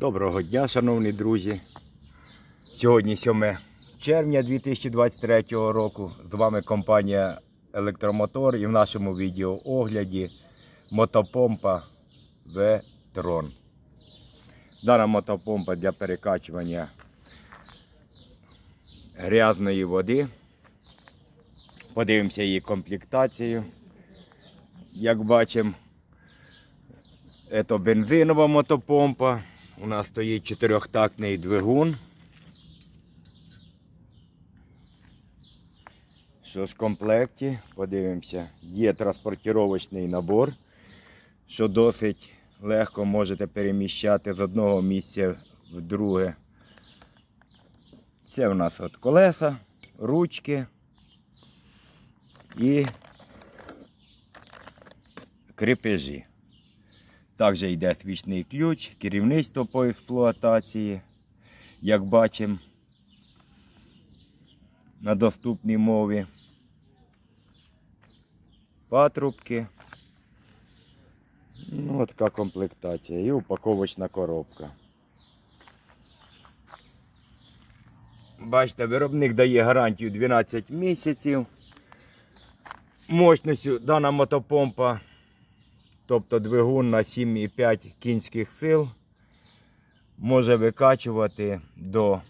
Доброго дня, шановні друзі. Сьогодні 7 червня 2023 року. З вами компанія Електромотор і в нашому відеоогляді мотопомпа V-Tron. Дана мотопомпа для перекачування грязної води. Подивимося її комплектацію. Як бачимо, це бензинова мотопомпа. У нас стоїть чотирьохтактний двигун. Що ж в комплекті? Подивимося. Є транспортировочний набор, що досить легко можете переміщати з одного місця в друге. Це у нас от колеса, ручки і крепежі. Також йде свічний ключ, керівництво по експлуатації. Як бачимо на доступній мові. Патрубки. Ну, така комплектація. І упаковочна коробка. Бачите, виробник дає гарантію 12 місяців. Мощністю дана мотопомпа тобто двигун на 7,5 кінських сил, може викачувати до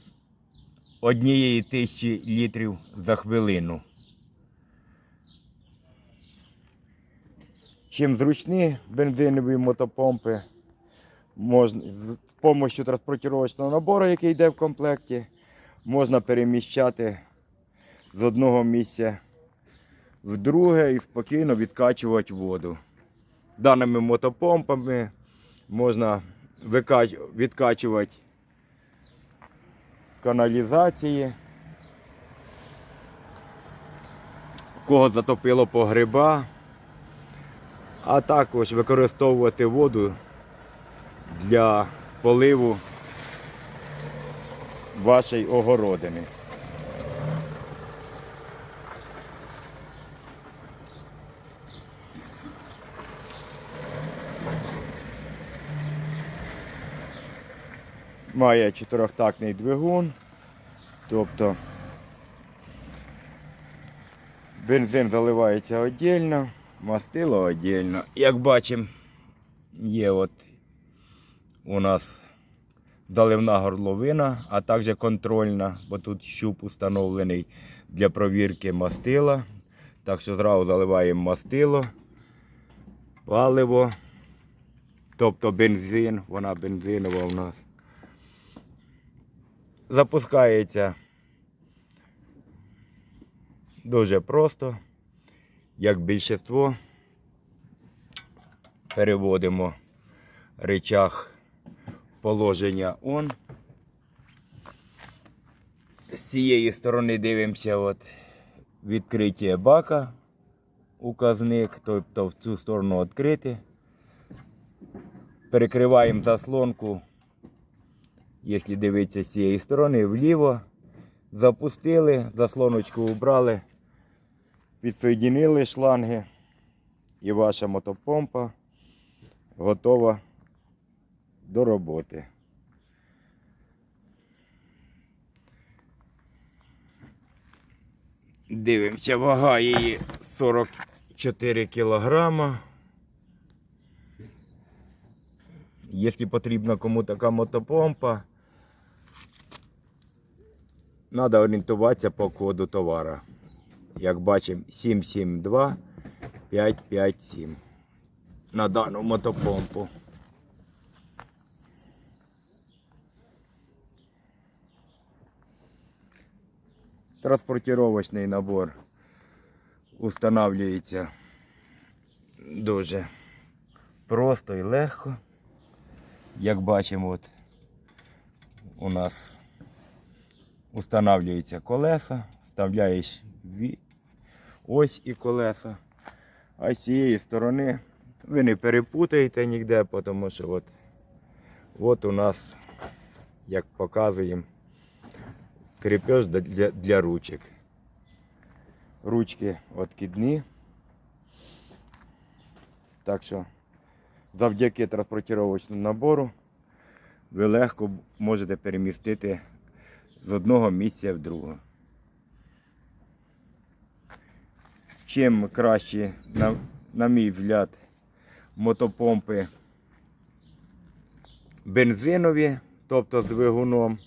1 тисячі літрів за хвилину. Чим зручні бензинові мотопомпи, можна, з допомогою транспортировочного набору, який йде в комплекті, можна переміщати з одного місця в друге і спокійно відкачувати воду даними мотопомпами можна відкачувати каналізації. Кого затопило погреба, а також використовувати воду для поливу вашої огородини. Має чотирьохтактний двигун, тобто бензин заливається віддільно, мастило віддільно. Як бачимо, є от у нас заливна горловина, а також контрольна, бо тут щуп установлений для провірки мастила. Так що зразу заливаємо мастило, паливо, тобто бензин, вона бензинова у нас запускається дуже просто, як більшіство. Переводимо речах положення on. З цієї сторони дивимося от відкриття бака, указник, тобто в цю сторону відкрити. Перекриваємо заслонку Якщо дивитися з цієї сторони, вліво запустили, заслоночку убрали, підсоєдинили шланги і ваша мотопомпа готова до роботи. Дивимося, вага її 44 кілограма. Якщо потрібна кому така мотопомпа, треба орієнтуватися по коду товара. Як бачимо, 772 557 на дану мотопомпу. Транспортировочний набор устанавливається дуже просто і легко. Як бачимо, от у нас устанавливаються колеса, вставляєш ось і колеса. А з цієї сторони ви не перепутаєте ніде, тому що от, от у нас, як показуємо, крепеж для, для ручок. Ручки откидні. Так що завдяки транспортировочному набору ви легко можете перемістити з одного місця в друге. Чим краще, на, на мій взгляд, мотопомпи бензинові, тобто з двигуном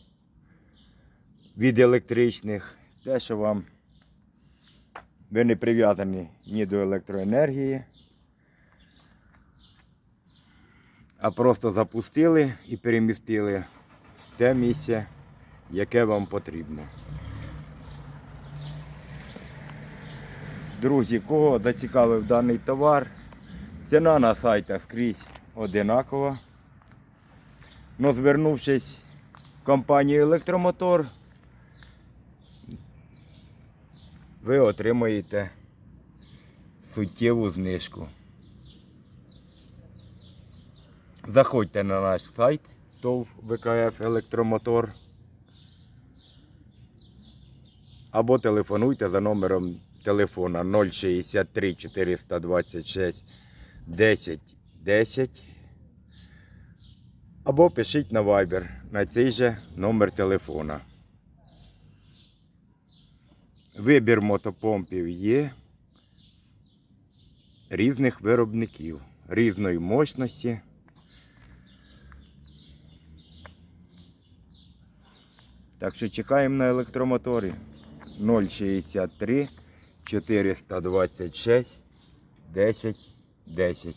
від електричних, те, що вам ви не прив'язані ні до електроенергії, а просто запустили і перемістили те місце, яке вам потрібно. Друзі, кого зацікавив даний товар, ціна на сайтах скрізь одинакова. Но звернувшись в компанію Електромотор, ви отримаєте суттєву знижку. Заходьте на наш сайт ТОВ ВКФ Електромотор або телефонуйте за номером телефона 063 426 10 10 або пишіть на Viber на цей же номер телефона. Вибір мотопомпів є різних виробників, різної мощності. Так що чекаємо на електромоторі 063 426 10 10.